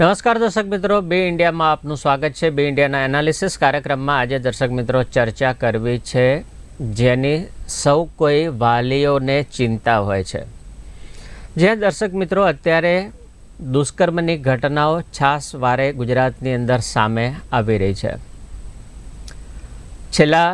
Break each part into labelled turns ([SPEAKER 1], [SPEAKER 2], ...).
[SPEAKER 1] નમસ્કાર દર્શક મિત્રો, બે ઇન્ડિયામાં આપનું સ્વાગત છે. બે ઇન્ડિયાના એનાલિસિસ કાર્યક્રમમાં આજે દર્શક મિત્રો ચર્ચા કરવી છે જેની સૌ કોઈ વાલીઓને ચિંતા હોય છે. જ્યાં દર્શક મિત્રો, અત્યારે દુષ્કર્મની ઘટનાઓ છાસ વારે ગુજરાતની અંદર સામે આવી રહી છે. છેલ્લા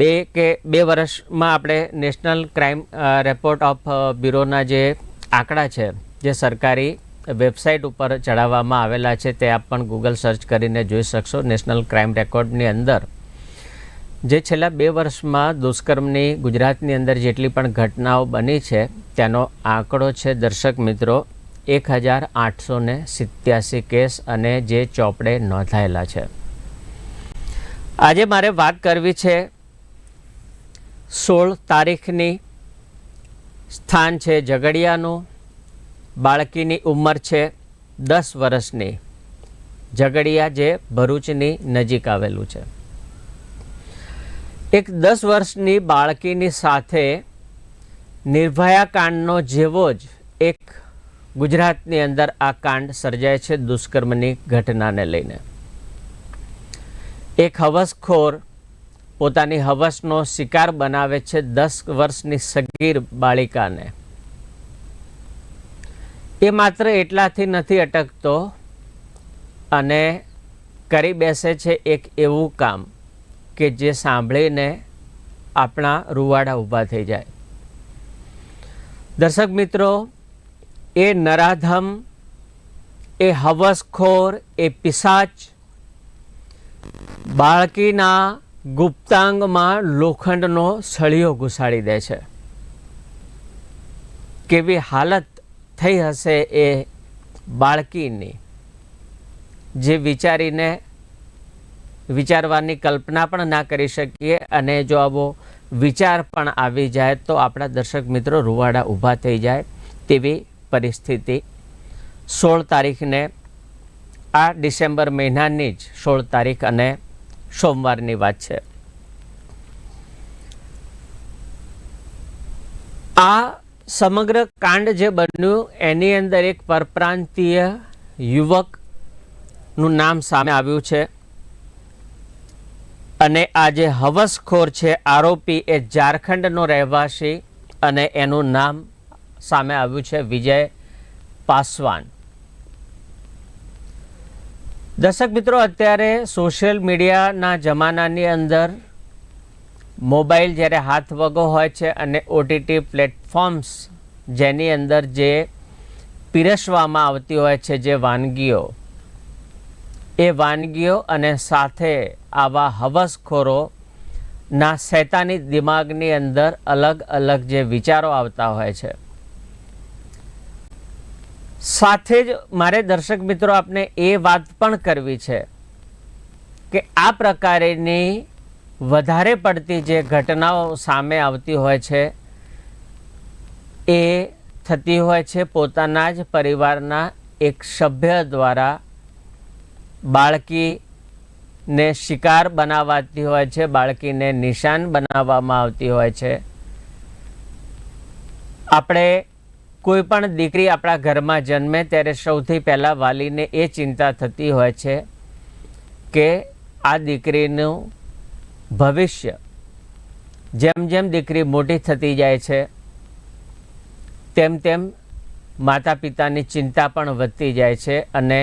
[SPEAKER 1] બે કે બે વર્ષમાં આપણે નેશનલ ક્રાઇમ રેપોર્ટ ઓફ બ્યુરોના જે આંકડા છે, જે સરકારી વેબસાઇટ ઉપર ચડાવવામાં આવેલા છે તે આપ પણ ગૂગલ સર્ચ કરીને જોઈ શકશો. નેશનલ ક્રાઇમ રેકોર્ડની અંદર, જે છેલ્લા બે વર્ષમાં દુષ્કર્મની ગુજરાતની અંદર જેટલી પણ ઘટનાઓ બની છે, તેનો આંકડો છે, દર્શક મિત્રો, એક હજાર આઠસો ને સિત્યાસી કેસ અને જે ચોપડે નોંધાયેલા છે. આજે મારે વાત કરવી છે, સોળ તારીખની સ્થાન છે ઝઘડિયાનું. બાળકીની ઉંમર છે દસ વર્ષની. ઝઘડિયા જે ભરૂચની નજીક આવેલું છે. એક દસ વર્ષની બાળકીની સાથે નિર્ભયા કાંડનો જેવો જ એક ગુજરાતની અંદર આ કાંડ સર્જાય છે દુષ્કર્મની ઘટનાને લઈને. એક હવસખોર પોતાની હવસનો શિકાર બનાવે છે દસ વર્ષની સગીર બાળિકાને. એ માત્ર એટલાથી નથી અટકતો અને કરી બેસે છે એક એવું કામ કે જે સાંભળીને આપણા રૂવાડા ઊભા થઈ જાય. દર્શક મિત્રો, એ નરાધમ, એ હવસખોર, એ પિશાચ બાળકીના ગુપ્તાંગમાં લોખંડનો સળિયો ઘુસાડી દે છે. કેવી હાલત થઈ હશે એ બાળકીની જે વિચારીને વિચારવાની કલ્પના પણ ના કરી શકીએ અને જો આવો વિચાર પણ આવી જાય તો આપણા દર્શક મિત્રો રૂવાડા ઊભા થઈ જાય તેવી પરિસ્થિતિ. સોળ તારીખને આ ડિસેમ્બર મહિનાની જ સોળ તારીખ અને સોમવારની વાત છે. આ સમગ્ર કાંડ જે બન્યું, એની અંદર એક પરપ્રાંતીય યુવકનું નામ સામે આવ્યું છે. અને આ જે હવસખોર છે, આરોપી એ ઝારખંડનો રહેવાસી અને એનું નામ સામે આવ્યું છે, વિજય પાસવાન. દર્શક મિત્રો, અત્યારે સોશિયલ મીડિયાના જમાનાની અંદર મોબાઈલ જ્યારે હાથ વગો હોય છે અને ઓટીટી પ્લેટફોર્મ્સ જેની અંદર જે પીરસવામાં આવતી હોય છે જે વાનગીઓ, એ વાનગીઓ અને સાથે આવા હવસખોરો ના શૈતાની દિમાગની અંદર અલગ અલગ જે વિચારો આવતા હોય છે. સાથે જ મારે દર્શક મિત્રો આપને એ વાત પણ કરવી છે કે આ પ્રકારેની વધારે પડતી જે ઘટનાઓ સામે આવતી હોય છે એ થતી હોય છે પોતાના જ પરિવારના એક સભ્ય દ્વારા બાળકીને શિકાર બનાવાતી હોય છે, બાળકીને નિશાન બનાવવામાં આવતી હોય છે. આપણે કોઈ પણ દીકરી આપણા ઘરમાં જન્મે ત્યારે સૌથી પહેલાં વાલીને એ ચિંતા થતી હોય છે કે આ દીકરીનું ભવિષ્ય જેમ જેમ દીકરી મોટી થતી જાય છે તેમ તેમ માતા પિતાની ચિંતા પણ વધતી જાય છે અને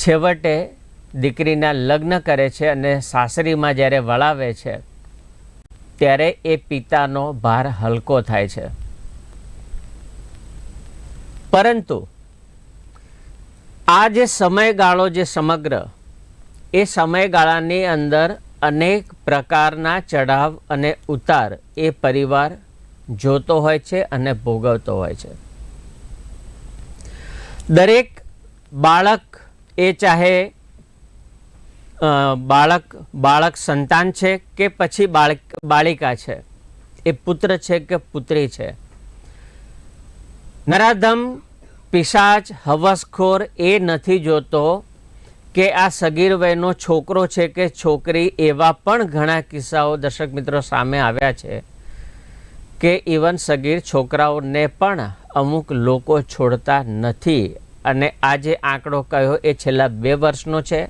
[SPEAKER 1] છેવટે દીકરીના લગ્ન કરે છે અને સાસરીમાં જ્યારે વળાવે છે, ત્યારે એ પિતાનો ભાર હલકો થાય છે. પરંતુ આ જે સમયગાળો જે સમગ્ર, એ સમયગાળાની અંદર અનેક પ્રકારના ચઢાવ અને ઉતાર એ પરિવાર જોતો હોય છે અને ભોગવતો હોય છે. દરેક બાળક એ ચાહે બાળક બાળક સંતાન છે કે પછી બાળક, બાળિકા છે. એ પુત્ર છે કે પુત્રી છે. નરાધમ, પિશાચ, હવસખોર એ નથી જોતો કે આ સગીર વયનો છોકરો છે કે છોકરી એવા પણ ઘણા કિસ્સાઓ દર્શક મિત્રો સામે આવ્યા છે. કે ઇવન સગીર છોકરાઓને પણ અમુક લોકો છોડતા નથી. અને આ જે આંકડો કયો એ છેલ્લા બે વર્ષનો છે.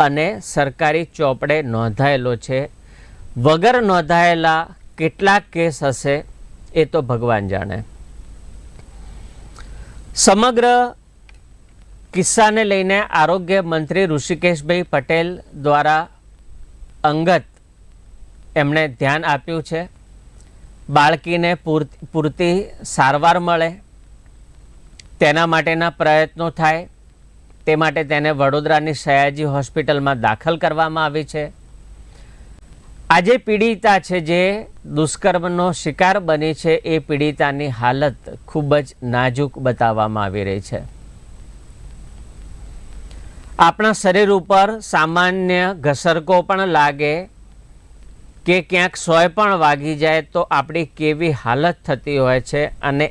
[SPEAKER 1] અને સરકારી ચોપડે નોંધાયેલો છે. વગર નોંધાયેલા કેટલા કેસ હશે એ તો ભગવાન જાણે. સમગ્ર કિસ્સાને લઈને આરોગ્ય મંત્રી ઋષિકેશભાઈ પટેલ દ્વારા અંગત એમણે ધ્યાન આપ્યું છે. બાળકીને પૂર- પૂરતી સારવાર મળે, તેના માટેના પ્રયત્નો થાય, તે માટે તેને વડોદરાની સયાજી હોસ્પિટલમાં દાખલ કરવામાં આવી છે. આજે પીડિતા છે, જે દુષ્કર્મનો શિકાર બની છે, એ પીડિતાની હાલત ખૂબ જ નાજુક બતાવવામાં આવી રહી છે. આપણા શરીર ઉપર સામાન્ય ઘસરકો પણ લાગે કે ક્યાંક સોય પણ વાગી જાય તો આપણી કેવી હાલત થતી હોય છે અને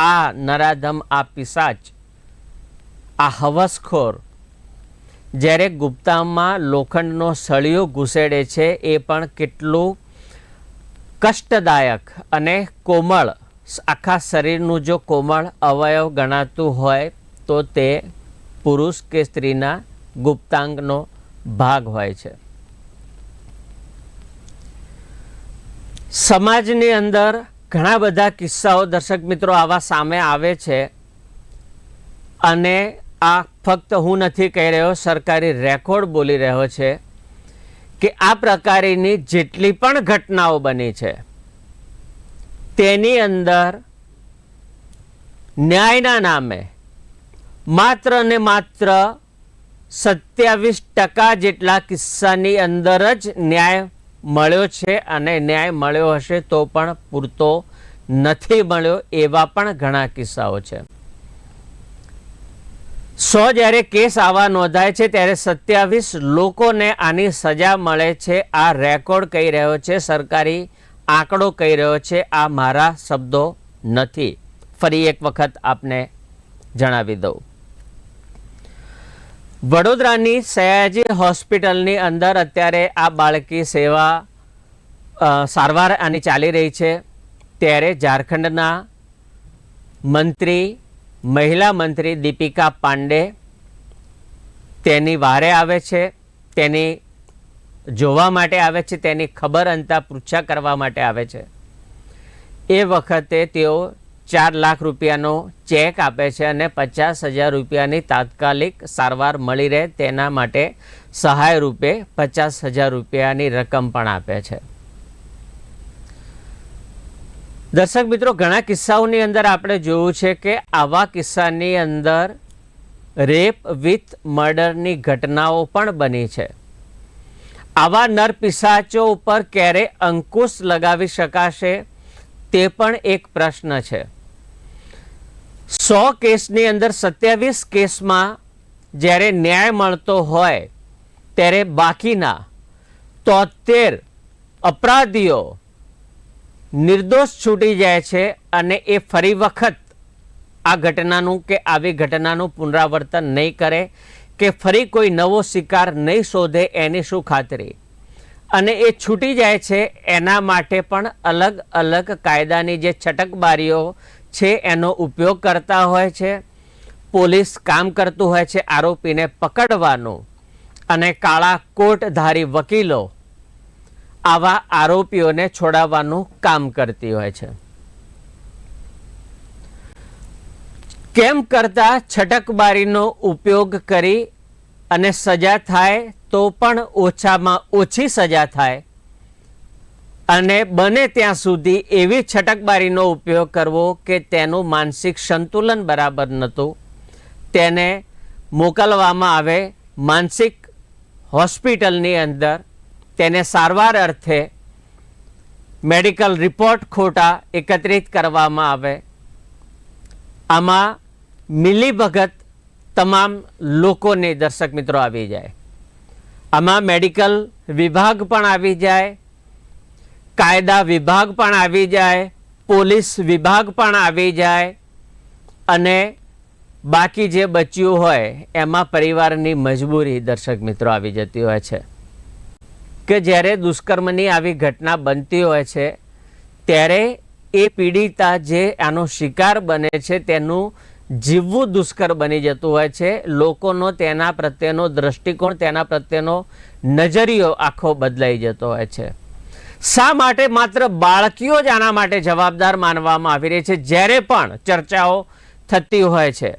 [SPEAKER 1] આ નરાધમ, આ પિશાચ આ હવસખોર જ્યારે ગુપ્તામાં લોખંડનો સળિયો ઘૂસેડે છે એ પણ કેટલું કષ્ટદાયક અને કોમળ. આખા શરીરનું જો કોમળ અવયવ ગણાતું હોય તો તે પુરુષ કે સ્ત્રીના ગુપ્તાંગનો ભાગ હોય છે. સમાજની અંદર ઘણા બધા કિસ્સાઓ દર્શક મિત્રો આવા સામે આવે છે અને આ ફક્ત હું નથી કહી રહ્યો, સરકારી રેકોર્ડ બોલી રહ્યો છે કે આ પ્રકારની જેટલી પણ ઘટનાઓ બની છે, તેની અંદર ન્યાયના નામે માત્ર ને માત્ર સત્યાવીસ ટકા જેટલા કિસ્સાની અંદર જ ન્યાય મળ્યો છે અને ન્યાય મળ્યો હશે તો પણ પૂરતો નથી મળ્યો એવા પણ ઘણા કિસ્સાઓ છે. સો જ્યારે કેસ આવા નોંધાય છે ત્યારે સત્યાવીસ લોકોને આની સજા મળે છે. આ રેકોર્ડ કહી રહ્યો છે, સરકારી આંકડો કહી રહ્યો છે. આ મારા શબ્દો નથી. ફરી એક વખત આપને જણાવી દઉં. વડોદરાની સયાજી હોસ્પિટલની અંદર અત્યારે આ બાળકી સેવા સારવાર આની ચાલી રહી છે. ત્યારે ઝારખંડના મંત્રી, મહિલા મંત્રી દીપિકા પાંડે તેની વારે આવે છે, તેની જોવા માટે આવે છે, તેની ખબર અંતા પૃચ્છા કરવા માટે આવે છે. એ વખતે તેઓ ચાર લાખ રૂપિયાનો ચેક આપે છે અને પચાસ હજાર રૂપિયાની તાત્કાલિક સારવાર મળી રહે તેના માટે સહાય રૂપે પચાસ હજાર રૂપિયાની રકમ પણ આપે છે. દર્શક મિત્રો, ઘણા કિસ્સાઓની અંદર આપણે જોયું છે કે આવા કિસ્સાની અંદર રેપ વિથ મર્ડરની ઘટનાઓ પણ બની છે. આવા નર પિશાચો ઉપર ક્યારે અંકુશ લગાવી શકાશે તે પણ એક પ્રશ્ન છે. સો કેસની અંદર સત્યાવીસ કેસમાં જ્યારે ન્યાય મળતો હોય, ત્યારે બાકીના તોતેર અપરાધીઓ નિર્દોષ છૂટી જાય છે અને એ ફરી વખત આ ઘટનાનું કે આવી ઘટનાનું પુનરાવર્તન નહીં કરે કે ફરી કોઈ નવો શિકાર નહીં શોધે એની શું ખાતરી. અને એ છૂટી જાય છે એના માટે પણ અલગ અલગ કાયદાની જે છટકબારીઓ છે એનો ઉપયોગ કરતા હોય છે. પોલીસ કામ કરતું હોય છે આરોપીને પકડવાનું અને કાળા કોટધારી વકીલો આવા આરોપીઓને છોડાવવાનું કામ કરતી હોય છે. કેમ કરતા છટકબારીનો ઉપયોગ કરી અને સજા થાય તો પણ ઓછામાં ઓછી સજા થાય અને બને ત્યાં સુધી એવી છટકબારીનો ઉપયોગ કરવો કે તેનું માનસિક સંતુલન બરાબર નહોતું. તેને મોકલવામાં આવે માનસિક હોસ્પિટલની અંદર. તેને સારવાર અર્થે મેડિકલ રિપોર્ટ ખોટા એકત્રિત કરવામાં આવે. આમાં મિલીભગત તમામ લોકોને દર્શક મિત્રો આવી જાય. આમાં મેડિકલ વિભાગ પણ આવી જાય. કાયદા વિભાગ પણ આવી જાય, પોલીસ વિભાગ પણ આવી જાય અને બાકી જે બચ્યું હોય એમાં પરિવારની મજબૂરી દર્શક મિત્રો આવી જતી હોય છે. કે જ્યારે દુષ્કર્મની આવી ઘટના બનતી હોય છે, ત્યારે એ પીડિતા જે આનો શિકાર બને છે તેનું જીવવું દુષ્કર બની જતું હોય છે. લોકોનો તેના પ્રત્યેનો દ્રષ્ટિકોણ, તેના પ્રત્યેનો નજરિયો આખો બદલાઈ જતો હોય છે. શા માટે માત્ર બાળકીઓ જ આના માટે જવાબદાર માનવામાં આવી રહી છે? જ્યારે પણ ચર્ચાઓ થતી હોય છે,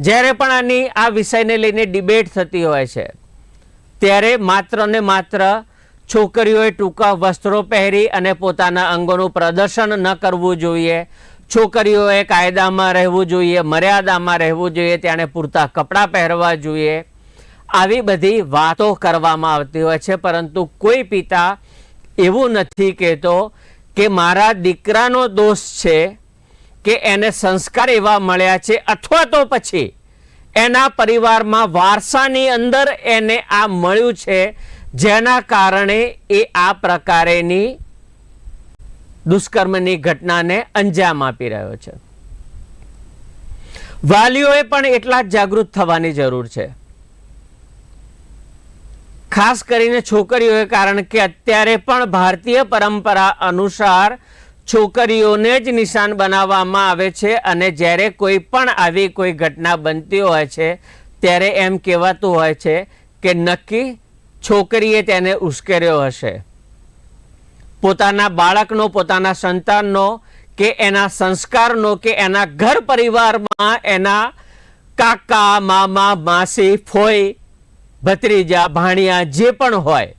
[SPEAKER 1] જ્યારે પણ આની આ વિષયને લઈને ડિબેટ થતી હોય છે, ત્યારે માત્ર ને માત્ર છોકરીઓએ ટૂંકા વસ્ત્રો પહેરી અને પોતાના અંગોનું પ્રદર્શન ન કરવું જોઈએ, છોકરીઓએ કાયદામાં રહેવું જોઈએ, મર્યાદામાં રહેવું જોઈએ તેણે પૂરતા કપડાં પહેરવા જોઈએ, આવી બધી વાતો કરવામાં આવતી હોય છે. પરંતુ કોઈ પિતા એવું નથી કહેતો કે મારા દીકરાનો દોષ છે કે એને સંસ્કાર એવા મળ્યા છે અથવા તો પછી એના પરિવારમાં વારસાની અંદર એને આ મળ્યું છે જેના કારણે એ આ પ્રકારેની દુષ્કર્મની ઘટનાને અંજામ આપી રહ્યો છે. વાલીઓએ પણ એટલા જ જાગૃત થવાની જરૂર છે. ખાસ કરીને છોકરીઓએ, કારણ કે અત્યારે પણ ભારતીય પરંપરા અનુસાર છોકરીઓને જ નિશાન બનાવવામાં આવે છે અને જ્યારે કોઈ પણ આવી કોઈ ઘટના બનતી હોય છે, ત્યારે એમ કહેવાતું હોય છે કે નક્કી છોકરીએ તેને ઉશ્કેર્યો હશે. પોતાના બાળકનો, પોતાના સંતાનનો કે એના સંસ્કારનો કે એના ઘર પરિવારમાં એના કાકા, મામા, માસી, ફોઈ ભત્રીજા, ભાણિયા જે પણ હોય,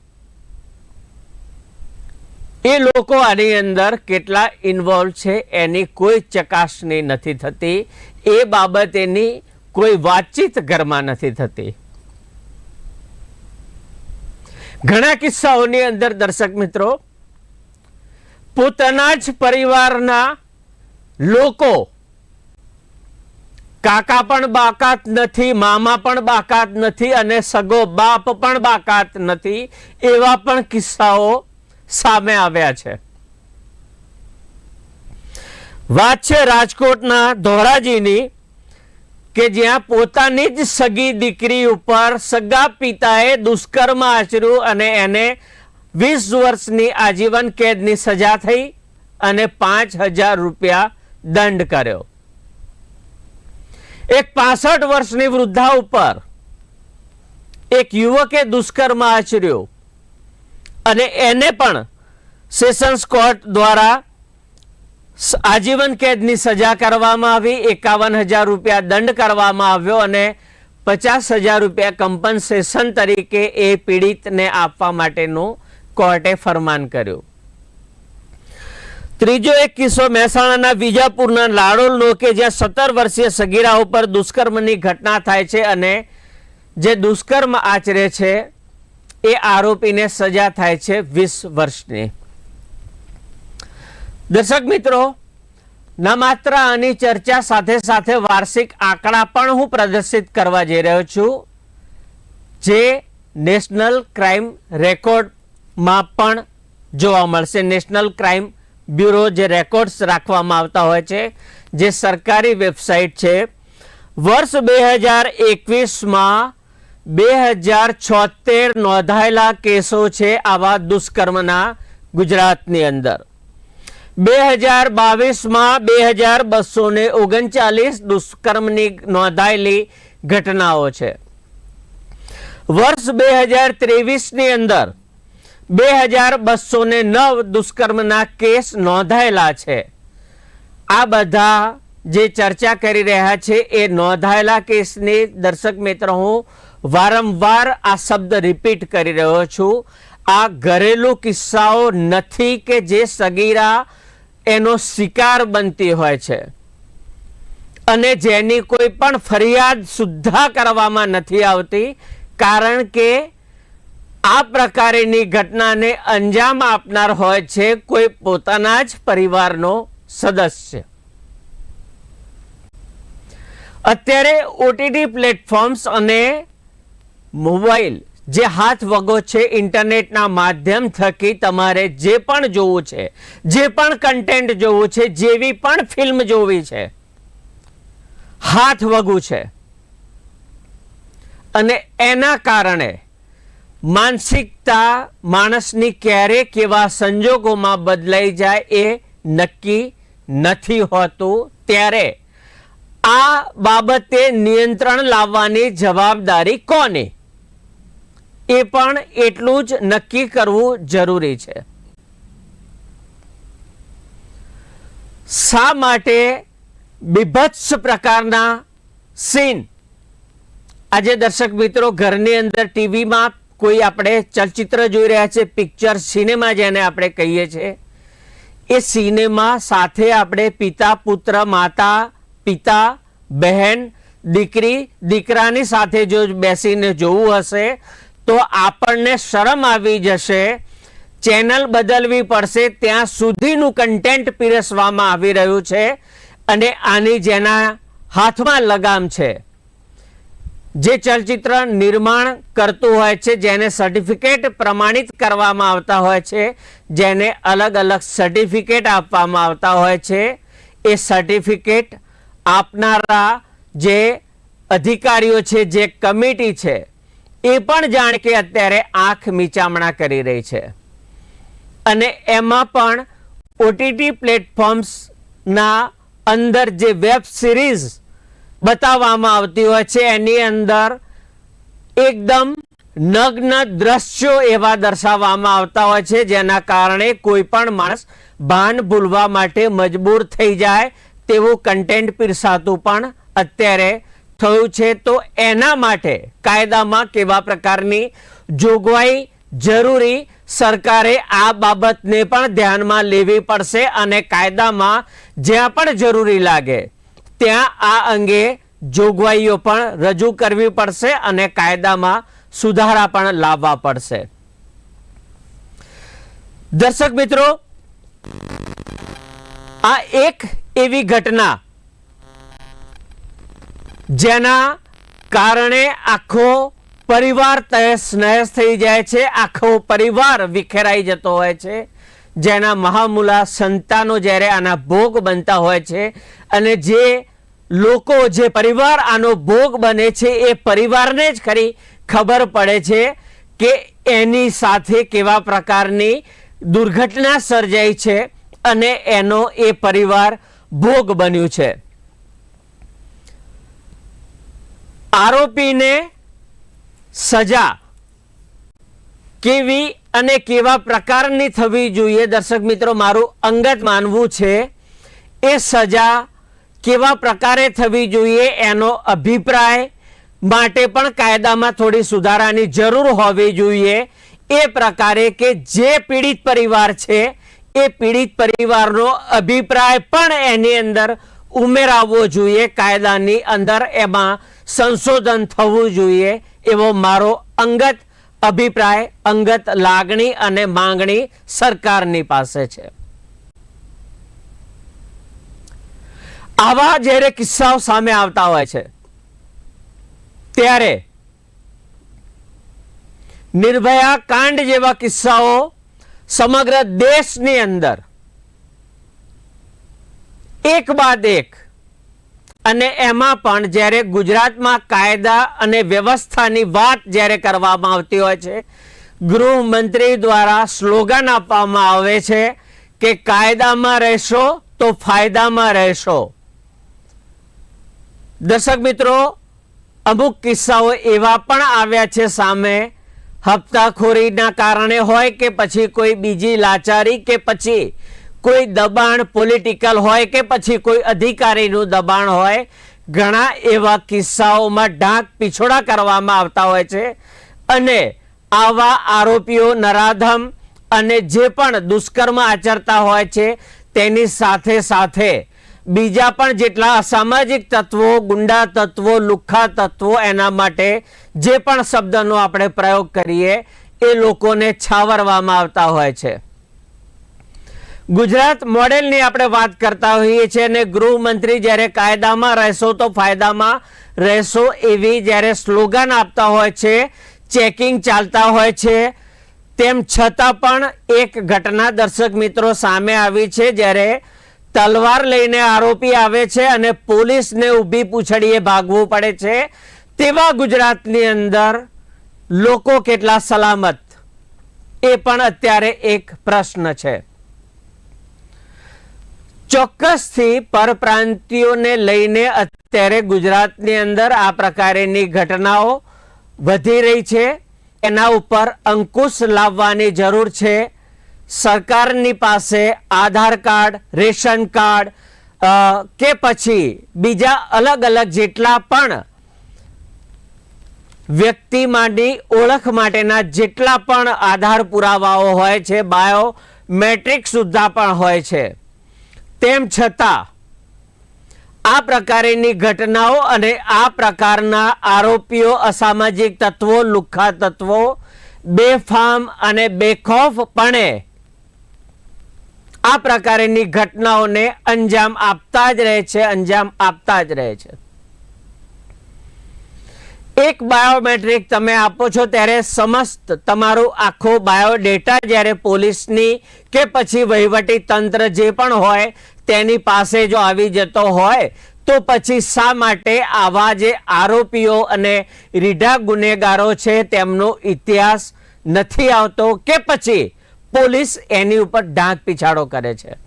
[SPEAKER 1] એ લોકો આની અંદર કેટલા ઇન્વોલ્વ છે એની કોઈ ચકાસણી નથી થતી. એ બાબતેની કોઈ વાતચીત ઘરમાં નથી થતી. ઘણા કિસ્સાઓની અંદર દર્શક મિત્રો, પોતાના જ પરિવારના લોકો કાકા પણ બાકાત નથી, મામા પણ બાકાત નથી અને સગો બાપ પણ બાકાત નથી એવા પણ કિસ્સાઓ સામે આવ્યા છે. વાત છે રાજકોટના ધોરાજીની કે જ્યાં પોતાની જ સગી દીકરી ઉપર સગા પિતાએ દુષ્કર્મ આચર્યું અને એને વીસ વર્ષની આજીવન કેદની સજા થઈ અને પાંચ હજાર રૂપિયા દંડ કર્યો. એક પાસઠ વર્ષની વૃદ્ધા ઉપર એક યુવકે દુષ્કર્મ આચર્યો અને એને પણ સેશન્સ કોર્ટ દ્વારા આજીવન કેદની સજા કરવામાં આવી, એકાવન હજાર રૂપિયા દંડ કરવામાં આવ્યો અને પચાસ હજાર રૂપિયા કમ્પન્સેશન તરીકે એ પીડિતને આપવા માટેનું કોર્ટે ફરમાન કર્યું. ત્રીજો એક કિસ્સો મહેસાણાના વિજાપુરના લાડોલનો કે જ્યાં સત્તર વર્ષીય સગીરા ઉપર દુષ્કર્મની ઘટના થાય છે અને જે દુષ્કર્મ આચરે છે, એ આરોપીને સજા થાય છે વીસ વર્ષની. દર્શક મિત્રો, ન માત્ર આની ચર્ચા સાથે સાથે વાર્ષિક આંકડા પણ હું પ્રદર્શિત કરવા જઈ રહ્યો છું, જે નેશનલ ક્રાઇમ રેકોર્ડમાં પણ જોવા મળશે. નેશનલ ક્રાઇમ બ્યુરો જે રેકોર્ડ્સ રાખવામાં આવતા હોય છે, જે સરકારી વેબસાઇટ છે, વર્ષ બે હજાર એકવીસમાં બે હજાર છોતેર નોંધાયેલા કેસો છે આવા દુષ્કર્મના ગુજરાતની અંદર. બે હજાર બાવીસમાં બે હજાર બસો ને ઓગણચાલીસ દુષ્કર્મની નોંધાયેલી ઘટનાઓ છે. વર્ષ બે હજાર ત્રેવીસની અંદર બે હજાર બસો ને નવ દુષ્કર્મના કેસ નોંધાયેલા છે. આ બધા જે ચર્ચા કરી રહ્યા છે એ નોંધાયેલા કેસની દર્શક મિત્રો, હું વારંવાર આ શબ્દ રિપીટ કરી રહ્યો છું. આ ઘરેલું કિસ્સાઓ નથી કે જે સગીરા એનો શિકાર બનતી હોય છે. અને જેની કોઈ પણ ફરિયાદ સુદ્ધા કરવામાં નથી આવતી, કારણ કે આ પ્રકારેની ઘટનાને અંજામ આપનાર હોય છે કોઈ પોતાના જ પરિવારનો સદસ્ય. અત્યારે ઓટીટી પ્લેટફોર્મ્સ અને મોબાઈલ જે હાથ વગો છે ઇન્ટરનેટના માધ્યમ થકી તમારે જે પણ જોવું છે, જે પણ કન્ટેન્ટ જોવું છે, જેવી પણ ફિલ્મ જોવી છે, હાથ વગું છે. અને એના કારણે માનસિકતા માણસની ક્યારે કેવા સંજોગોમાં બદલાઈ જાય એ નક્કી નથી હોતું ત્યારે. આ બાબતે નિયંત્રણ લાવવાની જવાબદારી કોને? એ પણ એટલું જ નક્કી કરવું જરૂરી છે. શા માટે બીભત્સ પ્રકારના સીન? આજે દર્શક મિત્રો, ઘરની અંદર ટીવીમાં કોઈ આપણે ચલચિત્ર જોઈ રહ્યા છે પિક્ચર સિનેમા જેને આપણે કહીએ છીએ, એ સિનેમા સાથે આપણે પિતા, પુત્ર, માતા, પિતા, બહેન, દીકરી, દીકરાની સાથે જો બેસીને જોવું હશે, તો આપણને શરમ આવી જશે. ચેનલ બદલવી પડશે, ત્યાં સુધીનું કન્ટેન્ટ પીરસવામાં આવી રહ્યું છે અને આની જેના હાથમાં લગામ છે. જે ચલચિત્ર નિર્માણ કરતું હોય છે, જેને સર્ટિફિકેટ પ્રમાણિત કરવામાં આવતા હોય છે, જેને અલગ અલગ સર્ટિફિકેટ આપવામાં આવતા હોય છે, એ સર્ટિફિકેટ આપનારા જે અધિકારીઓ છે, જે કમિટી છે, એ પણ જાણ કે અત્યારે આંખ મીચામણા કરી રહી છે. અને એમાં પણ ઓટીટી પ્લેટફોર્મ્સના અંદર જે વેબ સિરીઝ બતાવવામાં આવતી હોય છે. એની અંદર એકદમ નગ્ન દ્રશ્યો એવા દર્શાવવામાં આવતા હોય છે, જેના કારણે કોઈ પણ માણસ ભાન ભૂલવા માટે મજબૂર થઈ જાય તેવું કન્ટેન્ટ પીરસાતું પણ અત્યારે થયું છે. તો એના માટે કાયદામાં કેવા પ્રકારની જોગવાઈ જરૂરી સરકારે આ બાબતને પણ ધ્યાનમાં લેવી પડશે અને કાયદામાં જ્યાં પણ જરૂરી લાગે ત્યાં આ અંગે જોગવાઈઓ પણ રજૂ કરવી પડશે અને કાયદામાં સુધારા પણ લાવવા પડશે. દર્શક મિત્રો, આ એક એવી ઘટના જેના કારણે આખો પરિવાર તહેસ નહેસ થઈ જાય છે, આખો પરિવાર વિખેરાઈ જતો હોય છે. જેના મહામુલા સંતાનો જ્યારે આના ભોગ બનતા હોય છે અને જે લોકો, જે પરિવાર આનો ભોગ બને છે એ પરિવારને જ ખરી ખબર પડે છે કે એની સાથે કેવા પ્રકારની દુર્ઘટના સર્જાઈ છે અને એનો એ પરિવાર ભોગ બન્યું છે. આરોપીને સજા કેવી અને કેવા પ્રકારની થવી જોઈએ? દર્શક મિત્રો, મારું અંગત માનવું છે, એ સજા કેવા પ્રકારે થવી જોઈએ એનો અભિપ્રાય માટે પણ કાયદામાં થોડી સુધારાની જરૂર હોવી જોઈએ. એ પ્રકારે કે જે પીડિત પરિવાર છે, એ પીડિત પરિવારનો અભિપ્રાય પણ એની અંદર ઉમેરાવવો જોઈએ, કાયદાની અંદર એમાં સંશોધન થવું જોઈએ એવો મારો અંગત અભિપ્રાય, અંગત, લાગણી અને માંગણી સરકારની પાસે છે. આવા જ્યારે કિસ્સાઓ સામે આવતા હોય છે, ત્યારે નિર્ભયા કાંડ જેવા કિસ્સાઓ સમગ્ર દેશની અંદર એક બાદ એક અને એમાં પણ જ્યારે ગુજરાતમાં કાયદા અને વ્યવસ્થાની વાત જ્યારે કરવામાં આવતી હોય છે, ગૃહમંત્રી દ્વારા સ્લોગન આપવામાં આવે છે કે કાયદામાં રહેશો તો ફાયદામાં રહેશો. દર્શક મિત્રો, અમુક કિસ્સાઓ એવા પણ આવ્યા છે સામે. હપ્તાખોરીના કારણે હોય કે પછી કોઈ બીજી લાચારી કે પછી કોઈ દબાણ પોલિટિકલ હોય કે પછી કોઈ અધિકારીનું દબાણ હોય, ઘણા એવા કિસ્સાઓમાં ઢાંક પીછોડા કરવામાં આવતા હોય છે. અને આવા આરોપીઓ નરાધમ અને જે પણ દુષ્કર્મ આચરતા હોય છે, તેની સાથે સાથે બીજા પણ જેટલા અસામાજિક તત્વો, ગુંડા તત્વો, લુખ્ખા તત્વો એના માટે જે પણ શબ્દનો આપણે પ્રયોગ કરીએ, એ લોકોને છાવરવામાં આવતા હોય છે. ગુજરાત મોડેલની આપણે વાત કરતા હોઈએ છીએ અને ગૃહમંત્રી જ્યારે કાયદામાં રહેશો તો ફાયદામાં રહેશો એવી જ્યારે સ્લોગન આપતા હોય છે, ચેકિંગ ચાલતા હોય છે, તેમ છતાં પણ એક ઘટના દર્શક મિત્રો સામે આવી છે જ્યારે તલવાર લઈને આરોપી આવે છે અને પોલીસને ઊભી પૂછડીએ ભાગવું પડે છે. તેવા ગુજરાતની અંદર લોકો કેટલા સલામત? એ પણ અત્યારે એક પ્રશ્ન છે. ચોક્કસથી પરપ્રાંતિયોને લઈને અત્યારે ગુજરાતની અંદર આ પ્રકારેની ઘટનાઓ વધી રહી છે. એના ઉપર અંકુશ લાવવાની જરૂર છે. સરકારની પાસે આધાર કાર્ડ, રેશન કાર્ડ કે પછી બીજા અલગ અલગ જેટલા પણ વ્યક્તિ માટેની ઓળખ માટેના જેટલા પણ આધાર પુરાવાઓ હોય છે, બાયોમેટ્રિક સુદ્ધા પણ હોય છે. તેમ છતાં, આ પ્રકારની ઘટનાઓ અને આ પ્રકારના આરોપીઓ, અસામાજિક તત્વો, લુખ્ખા તત્વો, બેફામ અને બેખોફપણે આ પ્રકારની ઘટનાઓને અંજામ આપતા જ રહે છે, અંજામ આપતા જ રહે છે. એક બાયોમેટ્રિક તમે આપો છો ત્યારે સમસ્ત તમારું આખો બાયોડેટા જ્યારે પોલીસની કે પછી વહીવટી તંત્ર જે પણ હોય તેની પાસે જો આવી જતો હોય, તો પછી શા માટે આવા જે આરોપીઓ અને રીઢા ગુનેગારો છે તેમનો ઇતિહાસ નથી આવતો કે પછી પોલીસ એની ઉપર ઢાંક પીછાડો કરે છે?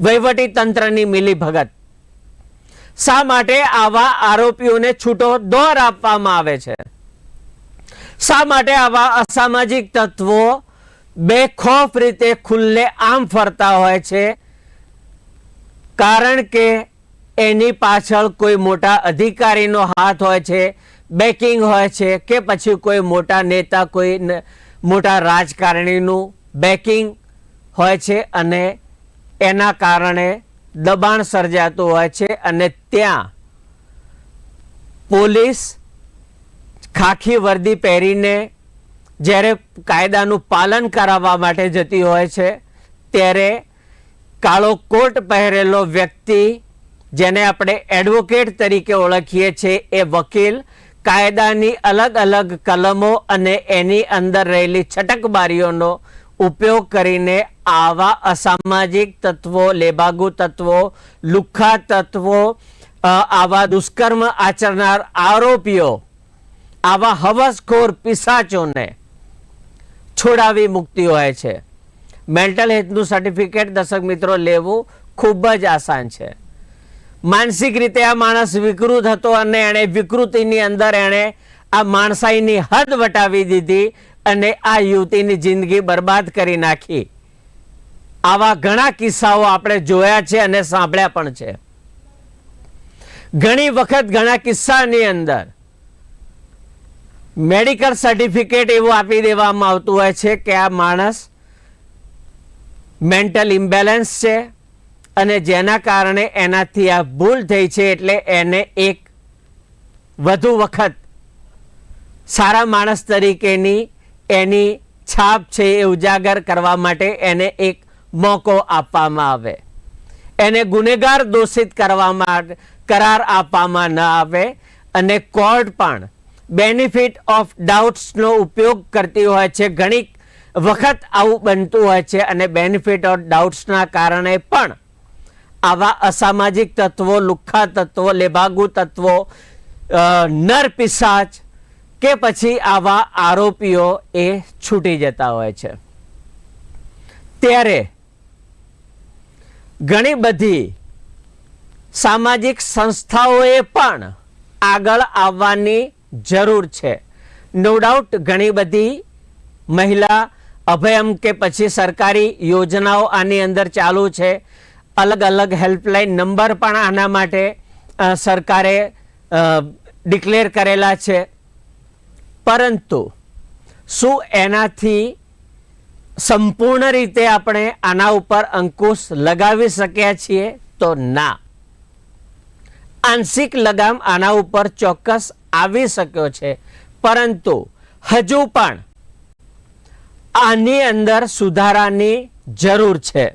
[SPEAKER 1] વહીવટી તંત્રની મિલીભગત શા માટે આવા આરોપીઓને છૂટો દોર આપવામાં આવે છે? શા માટે આવા અસામાજિક તત્વો બેખોફ રીતે ખુલ્લે આમ ફરતા હોય છે? કારણ કે એની પાછળ કોઈ મોટા અધિકારીનો હાથ હોય છે, બેકિંગ હોય છે કે પછી કોઈ મોટા નેતા, કોઈ મોટા રાજકારણીનું બેકિંગ હોય છે અને એના કારણે દબાણ સર્જાતું હોય છે અને ત્યાં પોલીસ ખાખી વર્દી પહેરીને જ્યારે કાયદાનું પાલન કરાવવા માટે જતી હોય છે, ત્યારે કાળો કોટ પહેરેલો વ્યક્તિ, જેને આપણે એડવોકેટ તરીકે ઓળખીએ છીએ, એ વકીલ, કાયદાની અલગ અલગ કલમો અને એની અંદર રહેલી છટકબારીઓનો ઉપયોગ કરીને આવા અસામાજિક તત્વો, લેબાગુ તત્વો લુખ્ખા તત્વો આવા દુષ્કર્મ આચરનાર આરોપીઓ, આવા હવસખોર પિસાચોને છોડાવી મુક્તિ હોય છે. મેન્ટલ હેલ્થનું સર્ટિફિકેટ, દર્શક મિત્રો, લેવું ખૂબ જ આસાન છે. માનસિક રીતે આ માણસ વિકૃત હતો અને એણે વિકૃતિની અંદર એણે આ માણસાઈની હદ વટાવી દીધી અને આ યુવતીની જિંદગી બરબાદ કરી નાખી. આવા ઘણા કિસ્સાઓ આપણે જોયા છે અને સાંભળ્યા પણ છે. ઘણી વખત ઘણા કિસ્સાની અંદર મેડિકલ સર્ટિફિકેટ એવું આપી દેવામાં આવતું હોય છે કે આ માણસ મેન્ટલ ઇમ્બેલેન્સ છે અને જેના કારણે એનાથી આ ભૂલ થઈ છે એટલે એને એક વધુ વખત સારા માણસ તરીકેની એની છાપ છે એ ઉજાગર કરવા માટે એને એક મોકો આપવામાં આવે. એને ગુનેગાર દોષિત કરવામાં કરાર આપવામાં ન આવે અને કોર્ટ પણ બેનિફિટ ઓફ ડાઉટ્સનો ઉપયોગ કરતી હોય છે, ઘણી વખત આવું બનતું હોય છે અને બેનિફિટ ઓફ ડાઉટ્સના કારણે પણ આવા અસામાજિક તત્વો, લુખ્ખા તત્વો લેભાગુ તત્વો નર પિશાચ કે પછી આવા આરોપીઓ એ છૂટી જતા હોય છે. ત્યારે ઘણી બધી સામાજિક સંસ્થાઓએ પણ આગળ આવવાની જરૂર છે. નો ડાઉટ ઘણી બધી મહિલા અભયમ કે પછી સરકારી યોજનાઓ આની અંદર ચાલુ છે. અલગ અલગ હેલ્પલાઇન નંબર પણ આના માટે સરકારે ડિક્લેર કરેલા છે. પરંતુ શું એનાથી સંપૂર્ણ રીતે આપણે આના ઉપર અંકુશ લગાવી શક્યા છીએ? તો ના. આંશિક લગામ આના ઉપર ચોક્કસ આવી શક્યો છે. પરંતુ હજુ પણ આની અંદર સુધારાની જરૂર છે.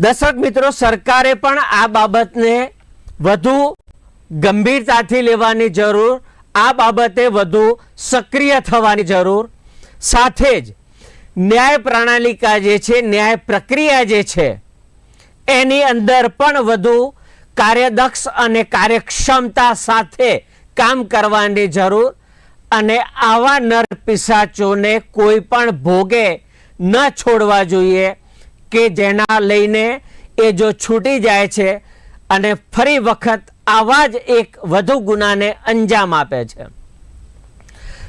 [SPEAKER 1] દર્શક મિત્રો, સરકારે પણ આ બાબતને વધુ ગંભીરતાથી લેવાની જરૂર આ બાબતે વધુ સક્રિય થવાની જરૂર. સાથે જ ન્યાય પ્રણાલિકા જે છે, ન્યાય પ્રક્રિયા જે છે, એની અંદર પણ વધુ કાર્યદક્ષ અને કાર્યક્ષમતા સાથે કામ કરવાની જરૂર અને આવા નર પિસાચોને કોઈ પણ ભોગે ન છોડવા જોઈએ કે જેના લઈને એ જો છૂટી જાય છે અને ફરી વખત આવા જ એક વધુ ગુનાને અંજામ આપે છે.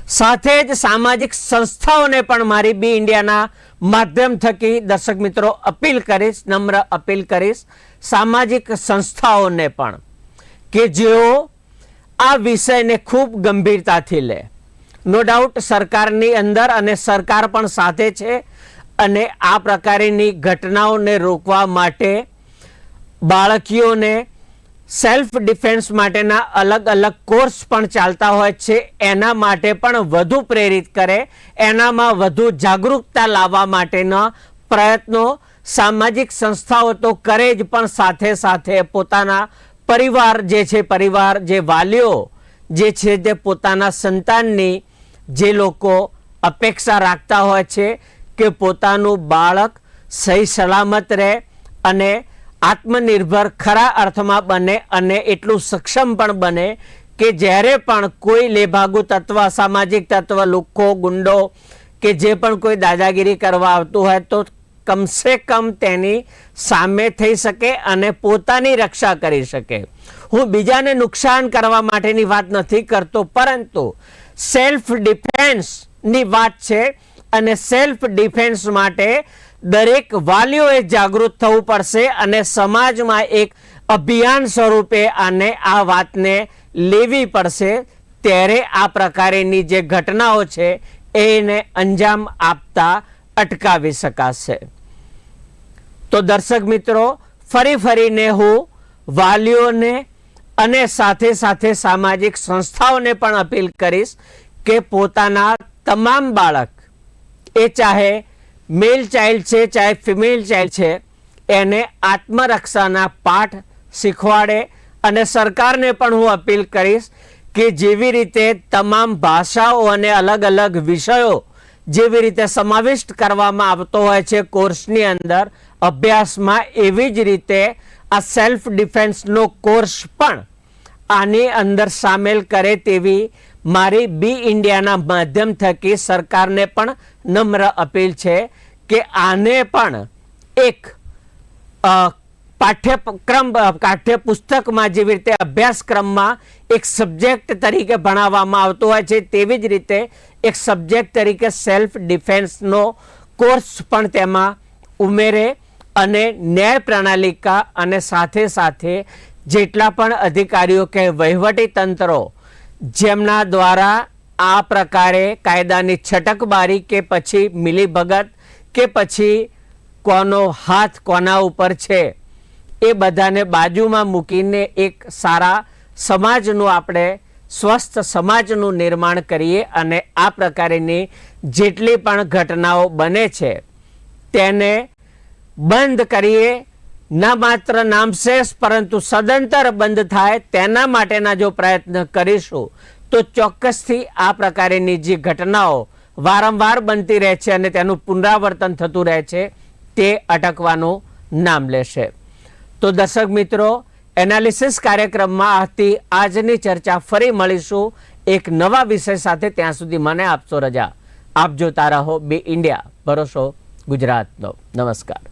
[SPEAKER 1] સાથે જ સામાજિક સંસ્થાઓને પણ મારી બી ઇન્ડિયાના માધ્યમ થકી દર્શક મિત્રો અપીલ કરીશ, નમ્ર અપીલ કરીશ, સામાજિક સંસ્થાઓને પણ કે જેઓ આ વિષયને ખૂબ ગંભીરતાથી લે. નો ડાઉટ સરકારની અંદર અને સરકાર પણ સાથે છે અને આ પ્રકારની ઘટનાઓને રોકવા માટે બાળકીઓને સેલ્ફ ડિફેન્સ માટેના અલગ અલગ કોર્સ પણ ચાલતા હોય છે. એના માટે પણ વધુ પ્રેરિત કરે. એનામાં વધુ જાગૃતતા લાવવા માટેના પ્રયત્નો સામાજિક સંસ્થાઓ તો કરે જ, પણ સાથે સાથે પોતાના પરિવાર જે છે, પરિવાર જે વાલીઓ જે છે તે પોતાના સંતાનની જે લોકો અપેક્ષા રાખતા હોય છે કે પોતાનું બાળક સહી સલામત રહે અને આત્મનિર્ભર ખરા અર્થમાં બને અને એટલું સક્ષમ પણ બને કે જ્યારે પણ કોઈ લેભાગુ તત્વ, સામાજિક તત્વ લુખ્ખો ગુંડો કે જે પણ કોઈ દાદાગીરી કરવા આવતું હોય તો કમસે કમ તેની સામે થઈ શકે અને પોતાની રક્ષા કરી શકે. હું બીજાને નુકસાન કરવા માટેની વાત નથી કરતો, પરંતુ સેલ્ફ ડિફેન્સની વાત છે અને સેલ્ફ ડિફેન્સ માટે દરેક વાલીઓએ જાગૃત થવું પડશે અને સમાજમાં એક અભિયાન સ્વરૂપે આને આ વાતને લેવી પડશે. ત્યારે આ પ્રકારેની જે ઘટનાઓ છે, એને અંજામ આપતા અટકાવી શકાશે. તો દર્શક મિત્રો, ફરી ફરીને હું વાલીઓને અને સાથે સાથે સામાજિક સંસ્થાઓને પણ અપીલ કરીશ કે પોતાના તમામ બાળક, એ ચાહે મેલ ચાઇલ્ડ છે, ચાહે ફિમેલ ચાઇલ્ડ છે, એને આત્મરક્ષાના પાઠ શીખવાડે અને સરકારને પણ હું અપીલ કરીશ કે જેવી રીતે તમામ ભાષાઓ અને અલગ અલગ વિષયો જેવી રીતે સમાવિષ્ટ કરવામાં આવતો હોય છે કોર્સની અંદર, અભ્યાસમાં એવી જ રીતે આ સેલ્ફ ડિફેન્સનો કોર્સ પણ આની અંદર સામેલ કરે તેવી મારી બી ઇન્ડિયાના માધ્યમ થકી સરકારને પણ નમ્ર અપીલ છે કે આને પણ એક પાઠ્યક્રમ પાઠ્યપુસ્તકમાં જેવી રીતે અભ્યાસક્રમમાં એક સબ્જેક્ટ તરીકે ભણાવવામાં આવતો હોય છે, તેવી જ રીતે એક સબ્જેક્ટ તરીકે સેલ્ફ ડિફેન્સનો કોર્સ પણ તેમાં ઉમેરે અને ન્યાય પ્રણાલિકા અને સાથે સાથે જેટલા પણ અધિકારીઓ કે વહીવટી તંત્રો જેમના દ્વારા આ પ્રકારે કાયદાની છટકબારી કે પછી મિલીભગત કે પછી કોનો હાથ કોના ઉપર છે, એ બધાને બાજુમાં મૂકીને એક સારા સમાજનું આપણે સ્વસ્થ સમાજનું નિર્માણ કરીએ અને આ પ્રકારની જેટલી પણ ઘટનાઓ બને છે, તેને બંધ કરીએ. ન માત્ર નામશેષ પરંતુ સદંતર બંધ થાય તેના માટેના જો પ્રયત્ન કરીશું તો ચોક્કસથી આ પ્રકારની જે ઘટનાઓ વારંવાર બનતી રહે છે અને તેનું પુનરાવર્તન થતું રહે છે, તે અટકવાનું નામ લેશે. તો દર્શક મિત્રો, એનાલિસિસ કાર્યક્રમમાં હતી આજની ચર્ચા ફરી મળીશું એક નવા વિષય સાથે. ત્યાં સુધી મને આપશો રજા. આપ જોતા રહો બી ઇન્ડિયા. ભરોસો ગુજરાતનો. નમસ્કાર.